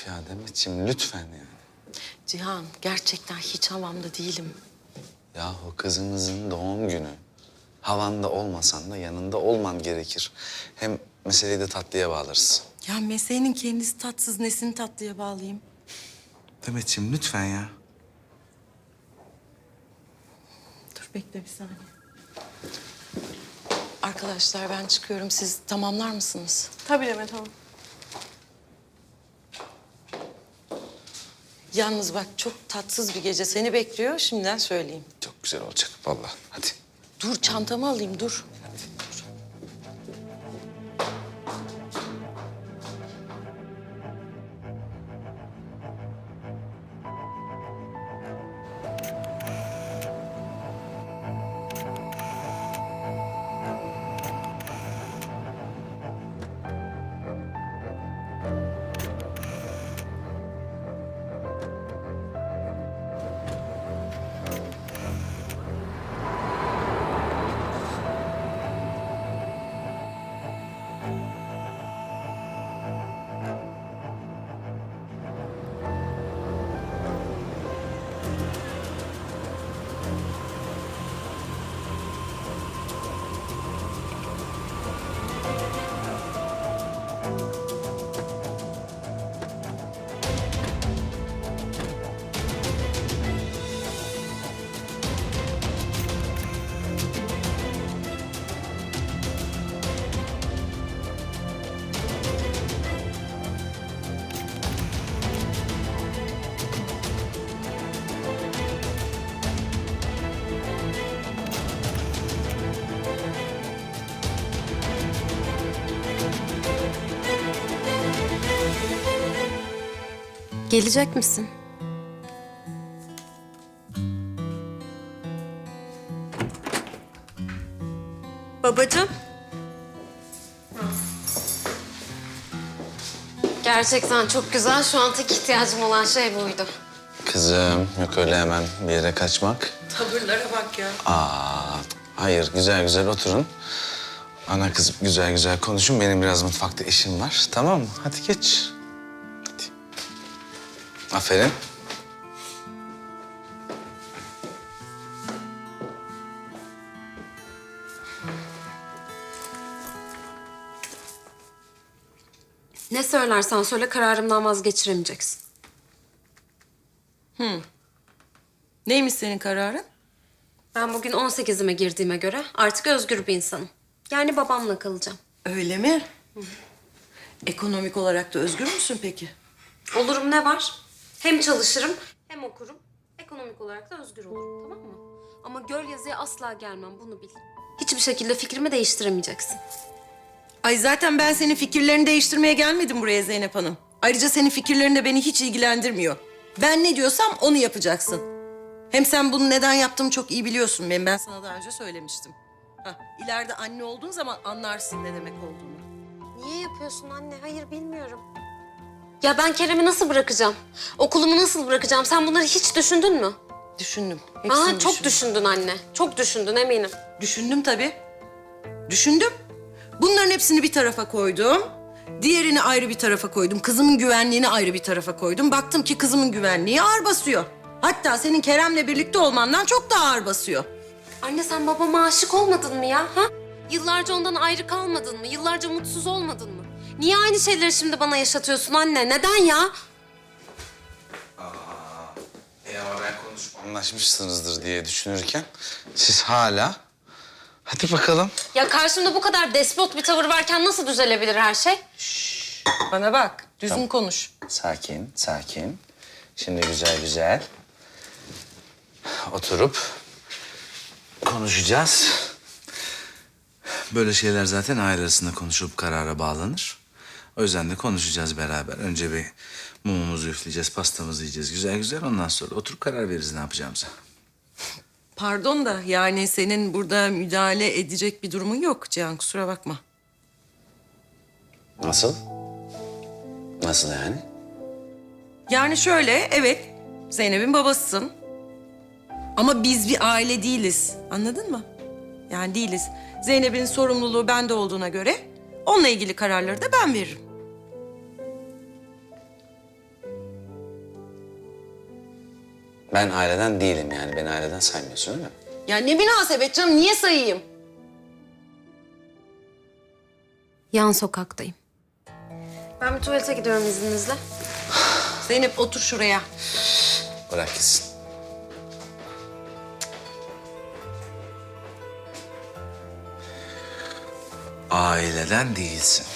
Of ya Demetciğim lütfen yani. Cihan gerçekten hiç havamda değilim. Yahu kızımızın doğum günü. Havanda olmasan da yanında olman gerekir. Hem meseleyi de tatlıya bağlarız. Ya meselenin kendisi tatsız nesini tatlıya bağlayayım? Demetciğim lütfen ya. Dur bekle bir saniye. Arkadaşlar ben çıkıyorum. Siz tamamlar mısınız? Tabii Demet Hanım. Yalnız bak çok tatsız bir gece seni bekliyor. Şimdiden söyleyeyim. Çok güzel olacak vallahi. Hadi. Dur çantamı alayım dur. Gelecek misin? Babacığım. Gerçekten çok güzel. Şu an tek ihtiyacım olan şey buydu. Kızım yok öyle hemen bir yere kaçmak. Tavırlara bak ya. Aa, hayır güzel güzel oturun. Ana kız güzel güzel konuşun. Benim biraz mutfakta işim var. Tamam mı? Hadi geç. Aferin. Ne söylersen söyle kararımdan vazgeçiremeyeceksin. Neymiş senin kararın? Ben bugün 18'ime girdiğime göre artık özgür bir insanım. Yani babamla kalacağım. Öyle mi? Ekonomik olarak da özgür müsün peki? Olurum ne var? Hem çalışırım hem okurum. Ekonomik olarak da özgür olurum tamam mı? Ama göl yazıya asla gelmem bunu bil. Hiçbir şekilde fikrimi değiştiremeyeceksin. Ay zaten ben senin fikirlerini değiştirmeye gelmedim buraya Zeynep Hanım. Ayrıca senin fikirlerin de beni hiç ilgilendirmiyor. Ben ne diyorsam onu yapacaksın. Hem sen bunu neden yaptığımı çok iyi biliyorsun. Ben, ben sana daha önce söylemiştim. Hah, ileride anne olduğun zaman anlarsın ne demek olduğunu. Niye yapıyorsun anne? Hayır bilmiyorum. Ya ben Kerem'i nasıl bırakacağım? Okulumu nasıl bırakacağım? Sen bunları hiç düşündün mü? Düşündüm. Hepsini Aa, çok düşündüm. düşündün anne. Çok düşündün eminim. Düşündüm tabii. Düşündüm. Bunların hepsini bir tarafa koydum. Diğerini ayrı bir tarafa koydum. Kızımın güvenliğini ayrı bir tarafa koydum. Baktım ki kızımın güvenliği ağır basıyor. Hatta senin Kerem'le birlikte olmandan çok daha ağır basıyor. Anne sen babama aşık olmadın mı ya? Ha? Yıllarca ondan ayrı kalmadın mı? Yıllarca mutsuz olmadın mı? Niye aynı şeyleri şimdi bana yaşatıyorsun anne? Neden ya? E ama ben konuşup anlaşmışsınızdır diye düşünürken siz hala... Hadi bakalım. Ya karşımda bu kadar despot bir tavır varken nasıl düzelebilir her şey? Bana bak, düzgün konuş. Sakin, sakin. Şimdi güzel güzel oturup konuşacağız. Böyle şeyler zaten aile arasında konuşulup karara bağlanır. O yüzden de konuşacağız beraber. Önce bir mumumuzu üfleyeceğiz, pastamızı yiyeceğiz güzel güzel. Ondan sonra oturup karar veririz ne yapacağımıza. Pardon da yani senin burada müdahale edecek bir durumun yok Cihan kusura bakma. Nasıl? Nasıl yani? Yani şöyle evet Zeynep'in babasısın. Ama biz bir aile değiliz. Anladın mı? Yani değiliz. Zeynep'in sorumluluğu bende olduğuna göre Onunla ilgili kararları da ben veririm. Ben aileden değilim yani. Beni aileden saymıyorsun öyle mi? Ya ne münasebet canım niye sayayım? Yan sokaktayım. Ben bir tuvalete gidiyorum izninizle. Zeynep otur şuraya. Bırak gitsin. Aileden değilsin.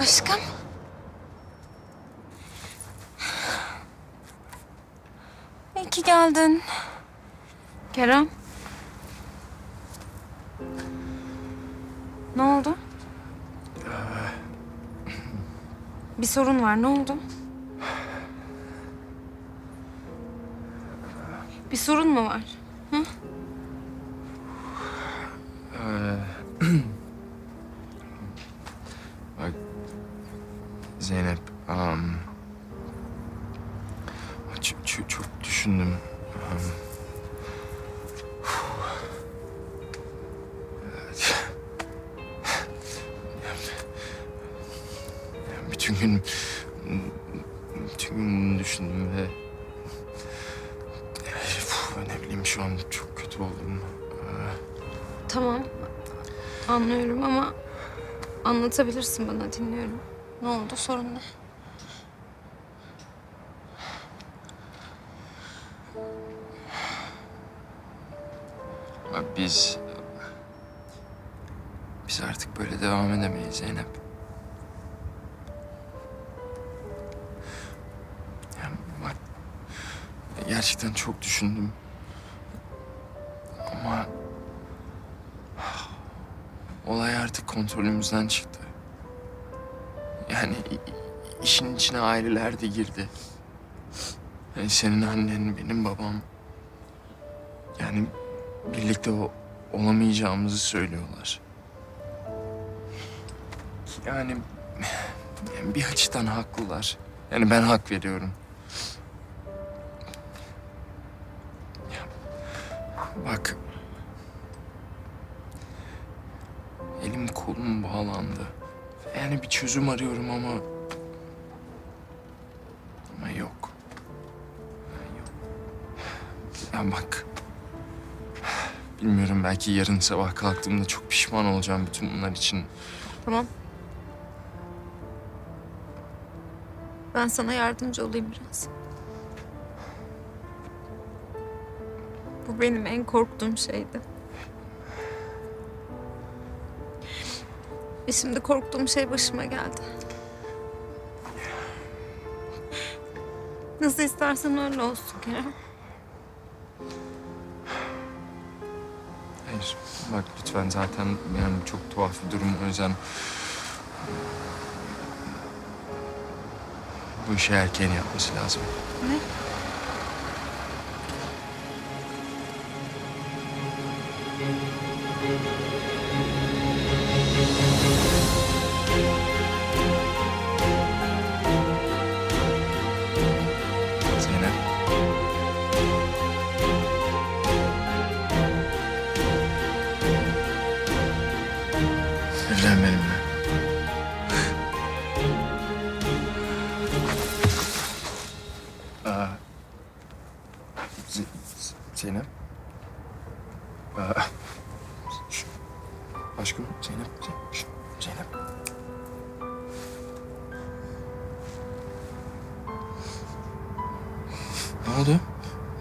Aşkım. İyi ki geldin. Kerem. Ne oldu? Bir sorun var. Ne oldu? Bir sorun mu var? Bütün gün bütün gün bunu düşündüm ve ne bileyim şu an çok kötü oldum. Tamam. Anlıyorum ama anlatabilirsin bana dinliyorum. Ne oldu? Sorun ne? Biz... Biz artık böyle devam edemeyiz Zeynep. Gerçekten çok düşündüm. Ama... Olay artık kontrolümüzden çıktı. Yani işin içine aileler de girdi. Yani senin annen, benim babam. Yani birlikte o, olamayacağımızı söylüyorlar. Yani, yani bir açıdan haklılar. Yani ben hak veriyorum. Bak. Elim kolum bağlandı. Yani bir çözüm arıyorum ama... Ama yok. Yok. Ya bak. Bilmiyorum belki yarın sabah kalktığımda çok pişman olacağım bütün bunlar için. Tamam. Ben sana yardımcı olayım biraz. Bu benim en korktuğum şeydi. Ve şimdi korktuğum şey başıma geldi. Nasıl istersen öyle olsun Kerem. Hayır bak lütfen zaten yani çok tuhaf bir durum o yüzden... Bu işi erkeğin yapması lazım. Ne? Zeynep.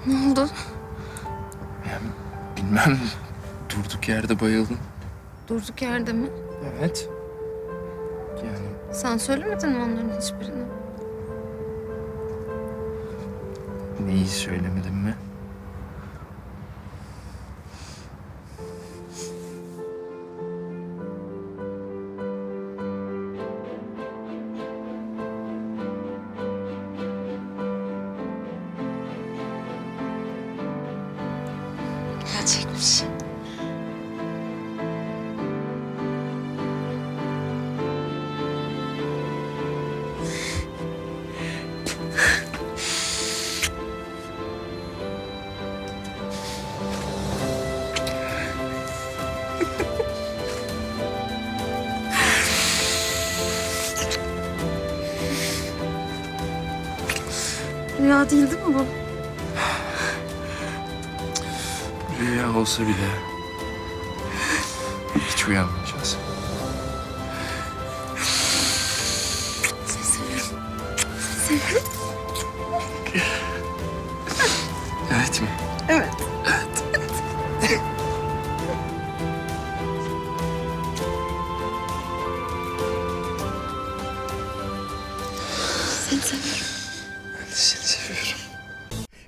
Ne oldu? Yani bilmem durduk yerde bayıldın. Durduk yerde mi? Evet. Yani Sen söylemedin mi onların hiçbirini? Neyi söylemedim mi? Gerçekmiş. Rüya değil değil mi bu? Olsa bile hiç uyanmayacağız. Evet mi?